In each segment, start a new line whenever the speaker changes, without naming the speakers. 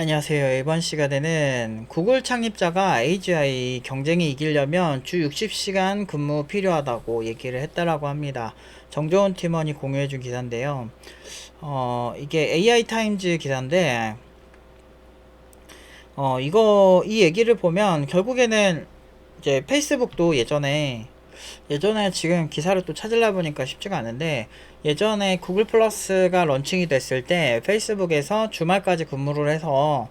안녕하세요. 이번 시간에는 구글 창립자가 AGI 경쟁이 이기려면 주 60시간 근무 필요하다고 얘기를 했다라고 합니다. 정조원 팀원이 공유해준 기사인데요. 어, 이게 AI 타임즈 기사인데, 어, 이거, 이 얘기를 보면 결국에는 이제 페이스북도 예전에 예전에 지금 기사를 또 찾으려 보니까 쉽지가 않은데 예전에 구글 플러스가 런칭이 됐을 때 페이스북에서 주말까지 근무를 해서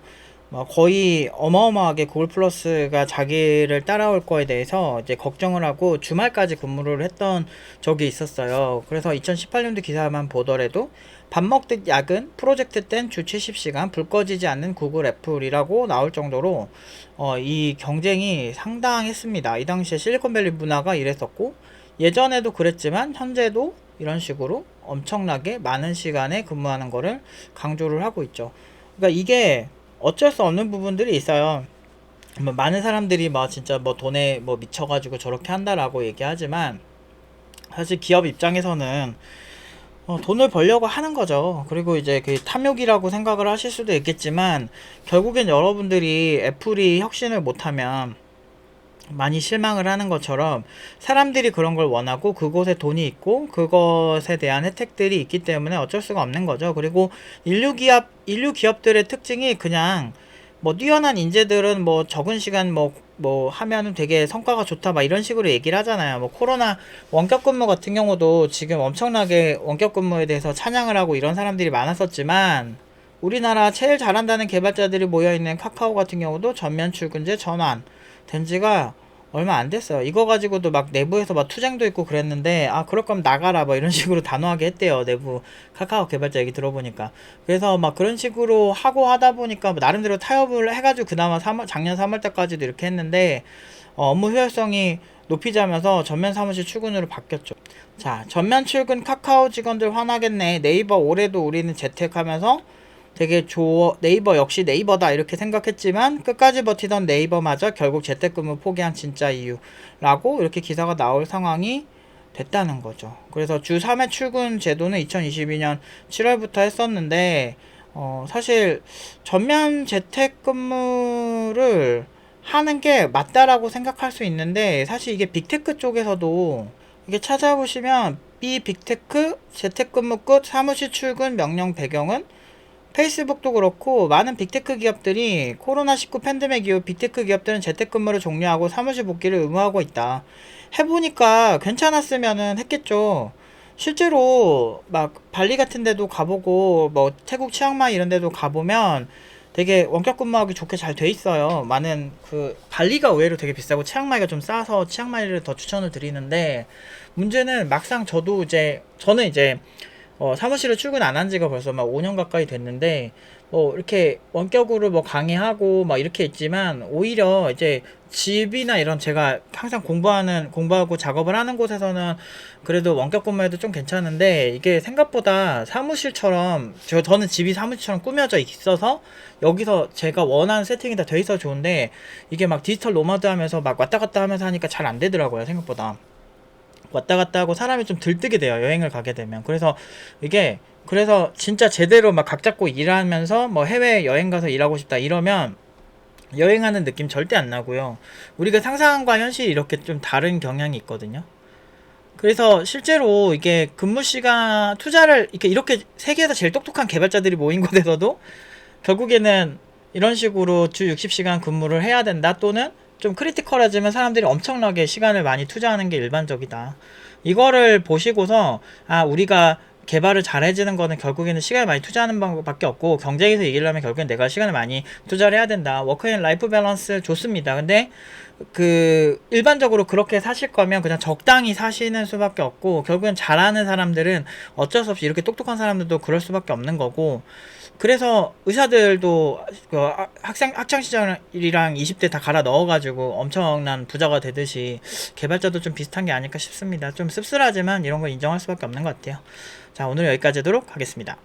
뭐 거의 어마어마하게 구글 플러스가 자기를 따라올 거에 대해서 이제 걱정을 하고 주말까지 근무를 했던 적이 있었어요. 그래서 2018년도 기사만 보더라도 밥 먹듯 야근, 프로젝트 땐 주 70시간, 불 꺼지지 않는 구글 애플이라고 나올 정도로 어, 이 경쟁이 상당했습니다. 이 당시에 실리콘밸리 문화가 이랬었고 예전에도 그랬지만 현재도 이런 식으로 엄청나게 많은 시간에 근무하는 거를 강조를 하고 있죠. 그러니까 이게 어쩔 수 없는 부분들이 있어요. 뭐 많은 사람들이 막 진짜 뭐 돈에 뭐 미쳐가지고 저렇게 한다라고 얘기하지만 사실 기업 입장에서는 어, 돈을 벌려고 하는 거죠. 그리고 이제 그 탐욕이라고 생각을 하실 수도 있겠지만 결국엔 여러분들이 애플이 혁신을 못하면 많이 실망을 하는 것처럼 사람들이 그런 걸 원하고 그곳에 돈이 있고 그것에 대한 혜택들이 있기 때문에 어쩔 수가 없는 거죠. 그리고 인류 기업 인류 기업들의 특징이 그냥 뭐 뛰어난 인재들은 뭐 적은 시간 뭐뭐 하면은 되게 성과가 좋다 막 이런 식으로 얘기를 하잖아요. 뭐 코로나 원격 근무 같은 경우도 지금 엄청나게 원격 근무에 대해서 찬양을 하고 이런 사람들이 많았었지만 우리나라 제일 잘한다는 개발자들이 모여 있는 카카오 같은 경우도 전면 출근제 전환 된 지가 얼마 안 됐어요. 이거 가지고도 막 내부에서 막 투쟁도 있고 그랬는데 아 그럴 거면 나가라 뭐 이런 식으로 단호하게 했대요. 내부 카카오 개발자 얘기 들어보니까 그래서 막 그런 식으로 하고 하다 보니까 뭐 나름대로 타협을 해가지고 그나마 3월, 작년 3월 때까지도 이렇게 했는데 어, 업무 효율성이 높이자면서 전면 사무실 출근으로 바뀌었죠. 자 전면 출근 카카오 직원들 화나겠네. 네이버 올해도 우리는 재택하면서 되게 좋 네이버 역시 네이버다 이렇게 생각했지만 끝까지 버티던 네이버마저 결국 재택근무 포기한 진짜 이유라고 이렇게 기사가 나올 상황이 됐다는 거죠. 그래서 주 3회 출근 제도는 2022년 7월부터 했었는데 어 사실 전면 재택근무를 하는 게 맞다라고 생각할 수 있는데 사실 이게 빅테크 쪽에서도 이게 찾아보시면 비 빅테크 재택근무 끝 사무실 출근 명령 배경은 페이스북도 그렇고 많은 빅테크 기업들이 코로나19 팬데믹 이후 빅테크 기업들은 재택근무를 종료하고 사무실 복귀를 의무하고 있다. 해보니까 괜찮았으면은 했겠죠. 실제로 막 발리 같은 데도 가보고 뭐 태국 치앙마이 이런 데도 가보면 되게 원격 근무하기 좋게 잘 돼 있어요. 많은 그 발리가 의외로 되게 비싸고 치앙마이가 좀 싸서 치앙마이를 더 추천을 드리는데 문제는 막상 저도 이제 저는 이제 어, 사무실에 출근 안 한 지가 벌써 막 5년 가까이 됐는데, 뭐, 이렇게 원격으로 뭐 강의하고 막 이렇게 있지만, 오히려 이제 집이나 이런 제가 항상 공부하는, 공부하고 작업을 하는 곳에서는 그래도 원격 근무해도 좀 괜찮은데, 이게 생각보다 사무실처럼, 저, 저는 집이 사무실처럼 꾸며져 있어서, 여기서 제가 원하는 세팅이 다 돼 있어 좋은데, 이게 막 디지털 노마드 하면서 막 왔다 갔다 하면서 하니까 잘 안 되더라고요, 생각보다. 왔다 갔다 하고 사람이 좀 들뜨게 돼요. 여행을 가게 되면. 그래서 이게 그래서 진짜 제대로 막 각 잡고 일하면서 뭐 해외 여행 가서 일하고 싶다 이러면 여행하는 느낌 절대 안 나고요. 우리가 상상과 현실이 이렇게 좀 다른 경향이 있거든요. 그래서 실제로 이게 근무 시간 투자를 이렇게 이렇게 세계에서 제일 똑똑한 개발자들이 모인 곳에서도 결국에는 이런 식으로 주 60시간 근무를 해야 된다 또는 좀 크리티컬해지면 사람들이 엄청나게 시간을 많이 투자하는 게 일반적이다. 이거를 보시고서 아 우리가 개발을 잘해지는 거는 결국에는 시간을 많이 투자하는 방법밖에 없고 경쟁에서 이기려면 결국엔 내가 시간을 많이 투자를 해야 된다. 워크앤 라이프 밸런스 좋습니다. 근데 그 일반적으로 그렇게 사실 거면 그냥 적당히 사시는 수밖에 없고 결국엔 잘하는 사람들은 어쩔 수 없이 이렇게 똑똑한 사람들도 그럴 수밖에 없는 거고 그래서 의사들도 그 학- 학생 학창 시절이랑 20대 다 갈아 넣어가지고 엄청난 부자가 되듯이 개발자도 좀 비슷한 게 아닐까 싶습니다. 좀 씁쓸하지만 이런 거 인정할 수밖에 없는 것 같아요. 자 오늘 여기까지 하도록 하겠습니다.